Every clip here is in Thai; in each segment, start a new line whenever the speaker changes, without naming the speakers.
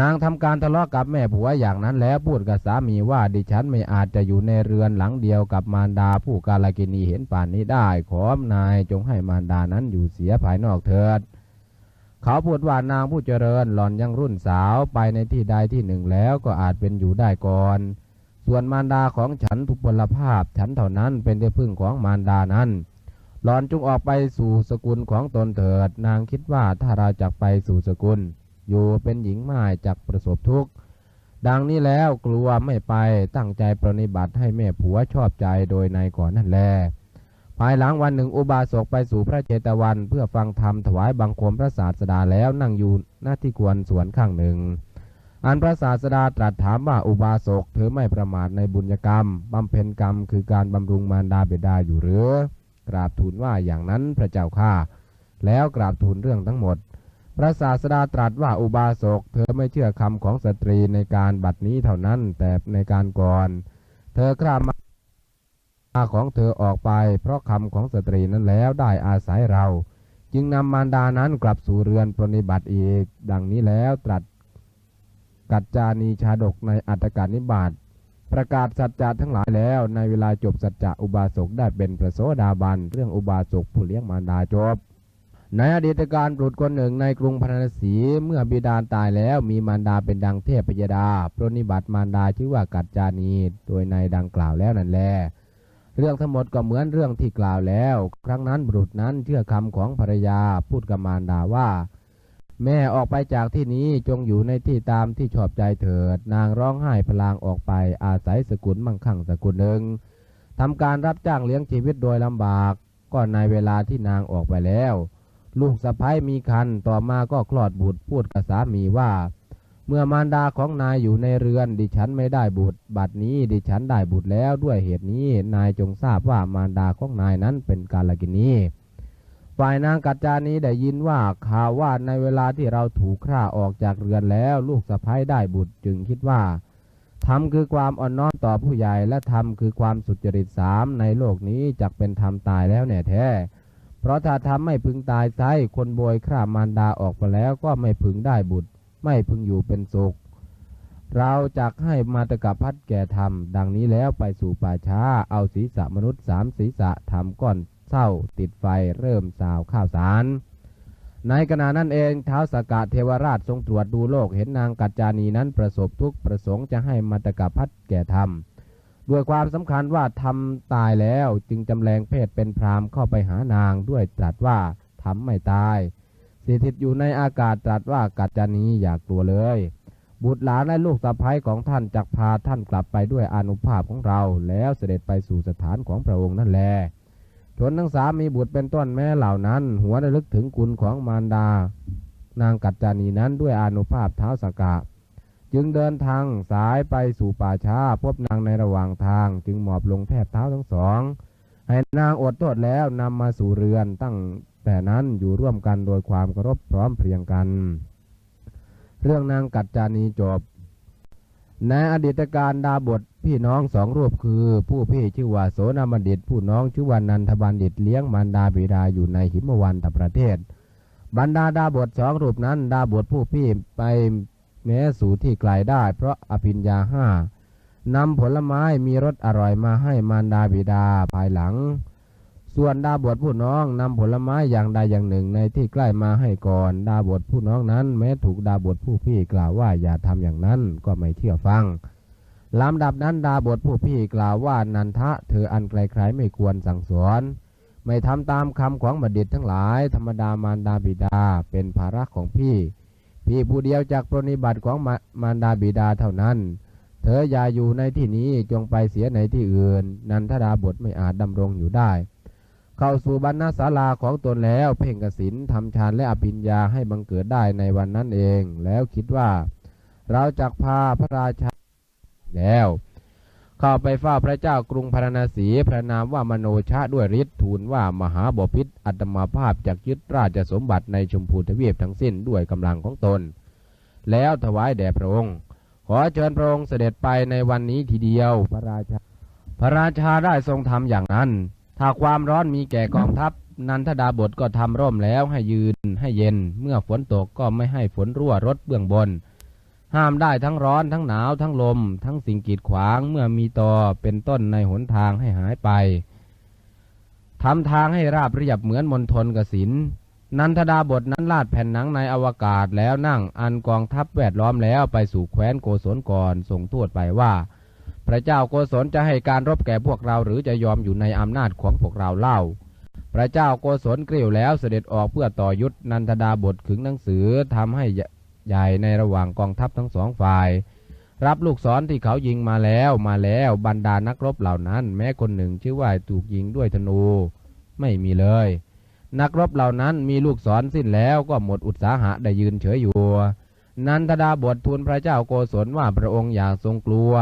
นางทำการทะเลาะกับแม่ผัวอย่างนั้นแล้วพูดกับสามีว่าดิฉันไม่อาจจะอยู่ในเรือนหลังเดียวกับมารดาผู้กาลกินีเห็นป่านนี้ได้ ขอนายจงให้มารดานั้นอยู่เสียภายนอกเถิด เขาพูดว่านางผู้เจริญหล่อนยังรุ่นสาวไปในที่ใดที่หนึ่งแล้วก็อาจเป็นอยู่ได้ก่อน ส่วนมารดาของฉันทุพพลภาพฉันเท่านั้นเป็นที่พึ่งของมารดานั้นหล่อนจงออกไปสู่สกุลของตนเถิด นางคิดว่าถ้าเราจะไปสู่สกุล อยู่เป็นหญิงม่ายจากประสบทุกข์ ดังนี้แล้วกลัวไม่ไปตั้งใจปรนิบัติให้แม่ผัวชอบใจโดยในก่อนนั่นแล ภายหลังวันหนึ่งอุบาสกไปสู่พระเจตวัน เพื่อฟังธรรมถวายบังคมพระศาสดาแล้วนั่งอยู่หน้าที่ควรสวนข้างหนึ่ง อันพระศาสดาตรัสถามว่าอุบาสกเธอไม่ประมาทในบุญกรรมบำเพ็ญกรรมคือการบำรุงมารดาเบดาอยู่หรือ กราบทูลว่าอย่างนั้นพระเจ้าข้าแล้วกราบทูลเรื่องทั้งหมด พระศาสดาตรัสว่าอุบาสก เธอไม่เชื่อคำของสตรีในการบัดนี้เท่านั้น แต่ในการก่อน เธอครามาของเธอออกไป เพราะคำของสตรีนั้นแล้วได้อาศัยเรา จึงนำมารดานั้นกลับสู่เรือนปรนิบัติอีก ดังนี้แล้วตรัสกัจจานีชาดกในอัตกานิบาตประกาศสัจจะทั้งหลายแล้วในเวลาจบสัจจะอุบาสกได้เป็นพระโสดาบันเรื่องอุบาสกผู้เลี้ยงมารดาจบ ในอดีตการบุตรคนหนึ่งในกรุงพาราณสีเมื่อบิดาตายแล้วมีมารดาเป็นดังเทพยดาปรนิบัติมารดาชื่อว่ากัจจานีโดยในดังกล่าวแล้วนั่นแหละเรื่องทั้งหมดก็เหมือนเรื่องที่กล่าวแล้ว ครั้งนั้นบุตรนั้นเชื่อคำของภรรยาพูดกับมารดาว่า แม่ออกไปจากที่นี้จงอยู่ในที่ตามที่ชอบใจเถิด นางร้องไห้พลางออกไปอาศัยสกุลมั่งคั่งสกุลหนึ่งทำการรับจ้างเลี้ยงชีวิตโดยลำบาก ก็ในเวลาที่นางออกไปแล้ว ลูกสะพ้ายมีคันต่อมาก็คลอดบุตรพูดกับสามีว่า เมื่อมารดาของนายอยู่ในเรือน ดิฉันไม่ได้บุตร บัดนี้ดิฉันได้บุตรแล้วด้วยเหตุนี้นายจงทราบว่ามารดาของนายนั้นเป็นกาลกินีฝ่ายนางกัจจานีได้ยินว่าข่าวว่าในเวลาที่เราถูกฆ่าออกจากเรือนแล้ว ลูกสะพ้ายได้บุตรจึงคิดว่าธรรมคือความอ่อนน้อมต่อผู้ใหญ่และธรรมคือความสุจริตสามในโลกนี้จักเป็นธรรมตายแล้วแน่แท้ เพราะถ้าทำไม่พึงตายไซคนบวยฆ่ามารดาออกไปแล้วก็ไม่พึงได้บุตร ไม่พึงอยู่เป็นสุขเราจักให้มาตกะพัดแก่ธรรม ดังนี้แล้วไปสู่ป่าช้า เอาศีรษะมนุษย์สามศีรษะทำก้อนเศร้าติดไฟเริ่มสาวข้าวสาร ในขณะนั้นเองเท้าสากาเทวราชทรงตรวจดูโลกเห็นนางกัจจานีนั้นประสบทุกประสงค์จะให้มาตกะพัดแก่ธรรม ด้วยความสำคัญว่าทำตายแล้วจึงจำแรงเพศเป็นพรามเข้าไปหานางด้วยตรัสว่าทำไม่ตายสถิตอยู่ในอากาศตรัสว่ากัจจานีอย่ากลัวเลย บุตรหลานและลูกสะใภ้ของท่านจักพาท่านกลับไปด้วยอนุภาพของเรา แล้วเสด็จไปสู่สถานของพระองค์นั่นแลชนทั้งสามมีบุตรเป็นต้นแม่เหล่านั้น หัวระลึกถึงคุณของมารดา นางกัจจานีนั้นด้วยอนุภาพเท้าสกะ จึงเดินทางสายไปสู่ป่าช้าพบนางในระหว่างทาง จึงหมอบลงแทบเท้าทั้งสอง ให้นางอดโทษแล้วนำมาสู่เรือนตั้งแต่นั้นอยู่ร่วมกันโดยความเคารพพร้อมเพรียงกัน เรื่องนางกัจจานีจบ ในอดีตการดาบทพี่น้องสองรูปคือ ผู้พี่ชื่อว่าโสนบัณฑิต ผู้น้องชื่อว่านันทบัณฑิตเลี้ยงมารดาบิดาอยู่ในหิมวันตประเทศ บรรดาดาบทสองรูปนั้น ดาบทผู้พี่ไป แม้สู่ที่ไกลได้ เพราะอภิญญาห้านำผลไม้มีรสอร่อยมาให้มารดาบิดาภายหลัง ส่วนดาบทผู้น้องนำผลไม้อย่างใดอย่างหนึ่งในที่ใกล้มาให้ก่อน ดาบทผู้น้องนั้น แม้ถูกดาบทผู้พี่กล่าวว่าอย่าทำอย่างนั้นก็ไม่เชื่อฟังลำดับนั้นดาบทผู้พี่กล่าวว่านันทะเธออันไกลๆไม่ควรสั่งสอน ไม่ทำตามคำของบัณฑิตทั้งหลาย ธรรมดามารดาบิดาเป็นภาระของพี่ พี่ผู้เดียวจากปรนิบัติของมารดาบิดาเท่านั้น เธออย่าอยู่ในที่นี้จงไปเสียในที่อื่น นันทดาบทไม่อาจดำรงอยู่ได้ เข้าสู่บรรณศาลาของตนแล้ว เพ่งกสินทำฌานและอภิญญาให้บังเกิดได้ในวันนั้นเอง แล้วคิดว่า เราจักพาพระราชาแล้ว เข้าไปเฝ้าพระเจ้ากรุงพาราณสีพระนามว่ามโนชะด้วยฤทธิ์ทูลว่ามหาบพิษอัตมาภาพจากยึดราชสมบัติในชมพูทวีปทั้งสิ้นด้วยกำลังของตน แล้วถวายแด่พระองค์ ขอเชิญพระองค์เสด็จไปในวันนี้ทีเดียวพระราชา พระราชาได้ทรงทำอย่างนั้น ถ้าความร้อนมีแก่กองทัพ นันทดาบทก็ทำร่มแล้วให้ยืนให้เย็น เมื่อฝนตกก็ไม่ให้ฝนรั่วรถเบื้องบน ห้ามได้ทั้งร้อนทั้งหนาวทั้งลม ทั้งสิ่งกีดขวางเมื่อมีต่อเป็นต้นในหนทางให้หายไปทำทางให้ราบเรียบเหมือนมนทนกสินนันทดาบทนั้นลาดแผ่นหนังในอวกาศแล้วนั่งอันกองทัพแวดล้อมแล้วไปสู่แคว้นโกศลก่อนส่งทูตไปว่า พระเจ้าโกศลจะให้การรบแก่พวกเราหรือจะยอมอยู่ในอำนาจของพวกเราเล่า พระเจ้าโกศลกริ้วแล้วเสด็จออกเพื่อต่อยุทธนันทดาบทขึงหนังสือทำให้ ใหญ่ในระหว่างกองทัพทั้งสองฝ่าย รับลูกศรที่เขายิงมาแล้วมาแล้วบรรดานักรบเหล่านั้น แม้คนหนึ่งชื่อว่าถูกยิงด้วยธนู ไม่มีเลย นักรบเหล่านั้นมีลูกศรสิ้นแล้วก็หมดอุตสาหะได้ยืนเฉยอยู่ นันทดาบททูลพระเจ้าโกศลว่าพระองค์อย่าทรงกลัว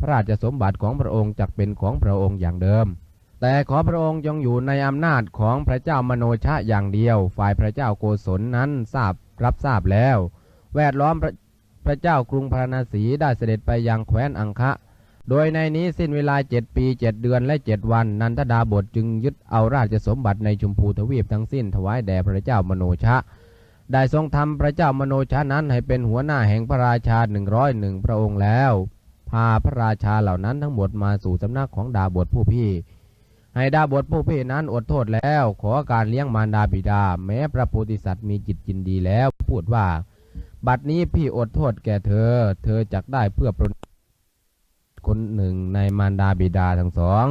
พระราชสมบัติของพระองค์จักเป็นของพระองค์อย่างเดิมแต่ขอพระองค์จงอยู่ในอำนาจของพระเจ้ามโนชะอย่างเดียว ฝ่ายพระเจ้าโกศลนั้นทราบรับทราบแล้ว แวดล้อมพระพระเจ้ากรุงพาราณสีได้เสด็จไปยังแคว้นอังคะ โดยในนี้สิ้นเวลาเจ็ดปีเจ็ดเดือนและเจ็ดวัน นันทดาบทจึงยึดเอาราชสมบัติในชมพูทวีปทั้งสิ้นถวายแด่พระเจ้ามโนชะ ได้ทรงทำพระเจ้ามโนชะนั้นให้เป็นหัวหน้าแห่งพระราชาหนึ่งร้อยหนึ่งพระองค์แล้ว พาพระราชาเหล่านั้นทั้งหมดมาสู่สำนักของดาบทผู้พี่ ให้ดาบทผู้พี่นั้นอดโทษแล้ว ขอการเลี้ยงมารดาบิดา แม้พระโพธิสัตว์มีจิตจินดีแล้วพูดว่า บัดนี้พี่อดโทษแก่เธอ เธอจักได้เพื่อปรนคนหนึ่งในมารดาบิดาทั้งสอง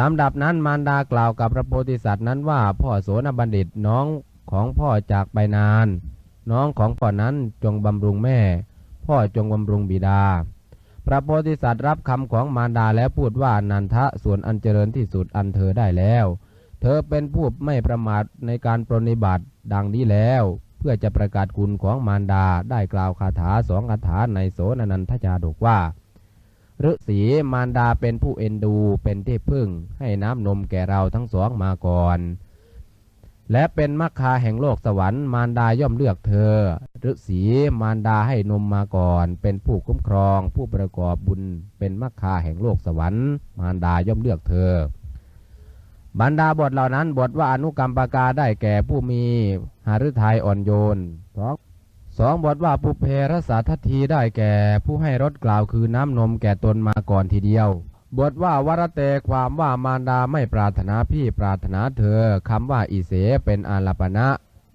ลำดับนั้นมารดากล่าวกับพระโพธิสัตว์นั้นว่าพ่อโสนบัณฑิตน้องของพ่อจากไปนาน น้องของพ่อนั้นจงบำรุงแม่ พ่อจงบำรุงบิดา พระโพธิสัตว์รับคำของมารดาแล้วพูดว่านันทะส่วนอันเจริญที่สุดอันเธอได้แล้ว เธอเป็นผู้ไม่ประมาทในการปรนิบัติดังนี้แล้ว เพื่อจะประกาศคุณของมารดาได้กล่าวคาถาสองคาถาในโสนนันทจาดกว่าฤาษีมารดาเป็นผู้เอ็นดูเป็นที่พึ่ง ให้น้ำนมแก่เราทั้งสองมาก่อน และเป็นมัคคาแห่งโลกสวรรค์มารดาย่อมเลือกเธอฤาษีมารดาให้นมมาก่อน เป็นผู้คุ้มครอง ผู้ประกอบบุญ เป็นมัคคาแห่งโลกสวรรค์ มารดาย่อมเลือกเธอ บรรดาบทเหล่านั้นบทว่าอนุกรรมปากาได้แก่ผู้มีหฤทัยอ่อนโยนสองสองบทว่าปุเพรสาทัทีได้แก่ผู้ให้รถกล่าวคือน้ำนมแก่ตนมาก่อนทีเดียว บทว่าวรเตความว่ามารดาไม่ปรารถนาพี่ปรารถนาเธอคำว่าอิเสเป็นอาลปณะ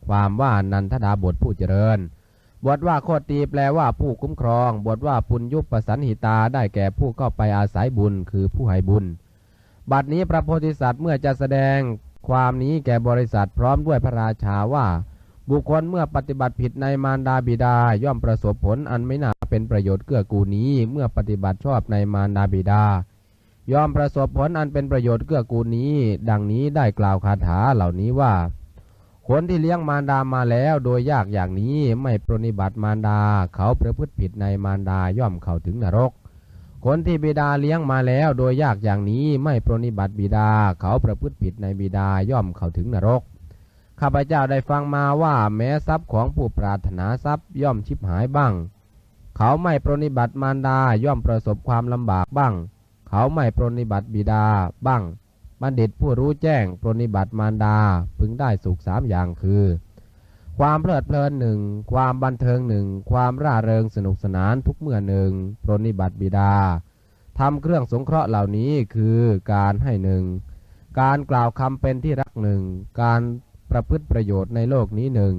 ความว่านันทดาบทผู้เจริญ บทว่าโคตีแปลว่าผู้คุ้มครอง บทว่าปุญยุปสันหิตาได้แก่ผู้เข้าไปอาศัยบุญคือผู้ให้บุญ บัดนี้พระโพธิสัตว์เมื่อจะแสดงความนี้แก่บริษัทพร้อมด้วยพระราชาว่า บุคคลเมื่อปฏิบัติผิดในมารดาบิดาย่อมประสบผลอันไม่น่าเป็นประโยชน์เกื้อกูลนี้เมื่อปฏิบัติชอบในมารดาบิดาย่อมประสบผลอันเป็นประโยชน์เกื้อกูลนี้ ดังนี้ได้กล่าวคาถาเหล่านี้ว่า คนที่เลี้ยงมารดามาแล้วโดยยากอย่างนี้ไม่ปรนิบัติมารดา เขาประพฤติผิดในมารดาย่อมเข้าถึงนรก คนที่บิดาเลี้ยงมาแล้วโดยยากอย่างนี้ไม่ปรนิบัติบิดาเขาประพฤติผิดในบิดาย่อมเข้าถึงนรก ข้าพเจ้าได้ฟังมาว่าแม้ทรัพย์ของผู้ปรารถนาทรัพย์ย่อมชิบหายบ้าง เขาไม่ปรนิบัติมารดาย่อมประสบความลำบากบ้าง เขาไม่ปรนิบัติบิดาบ้าง บัณฑิตผู้รู้แจ้งปรนิบัติมารดาพึงได้สุขสามอย่างคือ ความเพลิดเพลินหนึ่ง ความบันเทิงหนึ่ง ความร่าเริงสนุกสนานทุกเมื่อหนึ่งปรนิบัติบิดาทำเครื่องสงเคราะห์เหล่านี้คือการให้หนึ่ง การกล่าวคำเป็นที่รักหนึ่ง การประพฤติประโยชน์ในโลกนี้หนึ่ง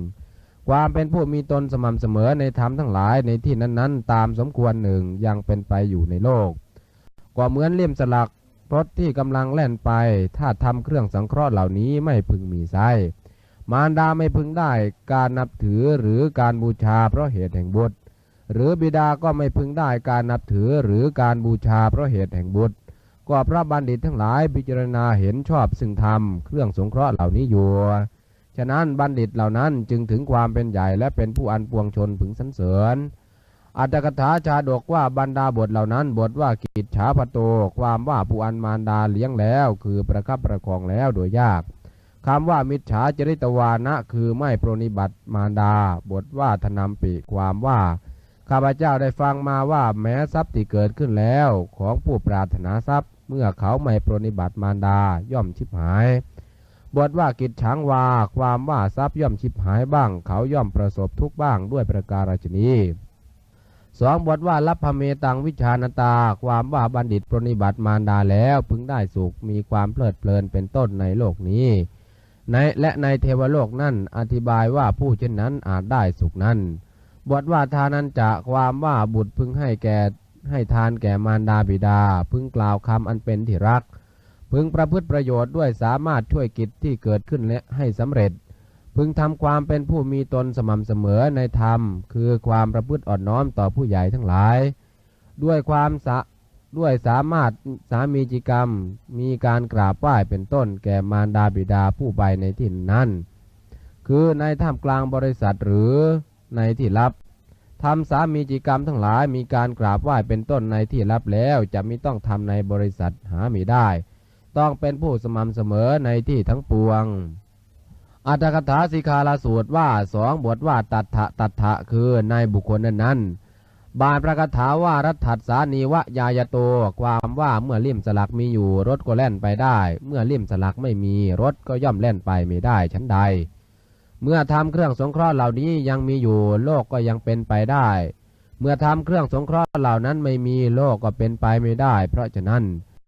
ความเป็นผู้มีตนสม่ำเสมอในธรรมทั้งหลายในที่นั้นๆ ตามสมควรหนึ่งยังเป็นไปอยู่ในโลกก็เหมือนเลี่ยมสลักรถที่กำลังแล่นไป ถ้าทำเครื่องสังเคราะห์เหล่านี้ไม่พึงมีไส้ มารดาไม่พึงได้การนับถือหรือการบูชาเพราะเหตุแห่งบุตร หรือบิดาก็ไม่พึงได้การนับถือหรือการบูชาเพราะเหตุแห่งบุตรก็พระบัณฑิตทั้งหลายพิจารณาเห็นชอบซึ่งธรรมเครื่องสงเคราะห์เหล่านี้อยู่ ฉะนั้นบัณฑิตเหล่านั้นจึงถึงความเป็นใหญ่และเป็นผู้อันปวงชนพึงสรรเสริญอัตถกถาชาดกว่าบรรดาบทเหล่านั้นบทว่ากิจฉาปโต ความว่าผู้อันมารดาเลี้ยงแล้ว คือประคับประคองแล้วโดยยาก คำว่ามิจฉาจริตวานะคือไม่ปรนิบัติมารดา บทว่าธนามปิความว่า ข้าพเจ้าได้ฟังมาว่าแม้ทรัพย์ที่เกิดขึ้นแล้วของผู้ปรารถนาทรัพย์ เมื่อเขาไม่ปรนิบัติมารดาย่อมชิบหาย บทว่ากิจช้างวา ความว่าทรัพย์ย่อมชิบหายบ้าง เขาย่อมประสบทุกบ้างด้วยประการฉนี้สองบทว่ารับพเมตังวิชานตา ความว่าบัณฑิตปรนิบัติมารดาแล้วพึงได้สุขมีความเพลิดเพลินเป็นต้นในโลกนี้ ในและในเทวโลกนั่นอธิบายว่าผู้เช่นนั้นอาจได้สุขนั้น บทว่าทานันจะความว่าบุตรพึงให้แก่ให้ทานแก่มารดาบิดา พึงกล่าวคำอันเป็นที่รัก พึงประพฤติประโยชน์ด้วยสามารถช่วยกิจที่เกิดขึ้นและให้สำเร็จ พึงทำความเป็นผู้มีตนสม่ำเสมอในธรรม คือความประพฤติอ่อนน้อมต่อผู้ใหญ่ทั้งหลาย ด้วยความสะ ด้วยสามารถสามีจิกรรม มีการกราบไหว้เป็นต้น แก่มารดาบิดาผู้ไปในที่นั้น คือในท่ามกลางบริษัทหรือในที่ลับทำสามีจิกรรมทั้งหลายมีการกราบไหว้เป็นต้นในที่ลับแล้วจะไม่ต้องทำในบริษัทหาไม่ได้ ต้องเป็นผู้สม่ำเสมอในที่ทั้งปวงอัตถกถาสิกาลาสูตรว่าสองบทว่าตัทธะตัทธะคือในบุคคลนั้นนั้นๆ บาทประกถาว่ารัฐัสสานีวะยายโต ความว่าเมื่อลิ่มสลักมีอยู่ รถก็แล่นไปได้ เมื่อลิ่มสลักไม่มีรถก็ย่อมแล่นไปไม่ได้ชั้นใด เมื่อทำเครื่องสงเคราะห์เหล่านี้ยังมีอยู่ โลกก็ยังเป็นไปได้ เมื่อทำเครื่องสงเคราะห์เหล่านั้นไม่มีโลกก็เป็นไปไม่ได้ เพราะฉะนั้น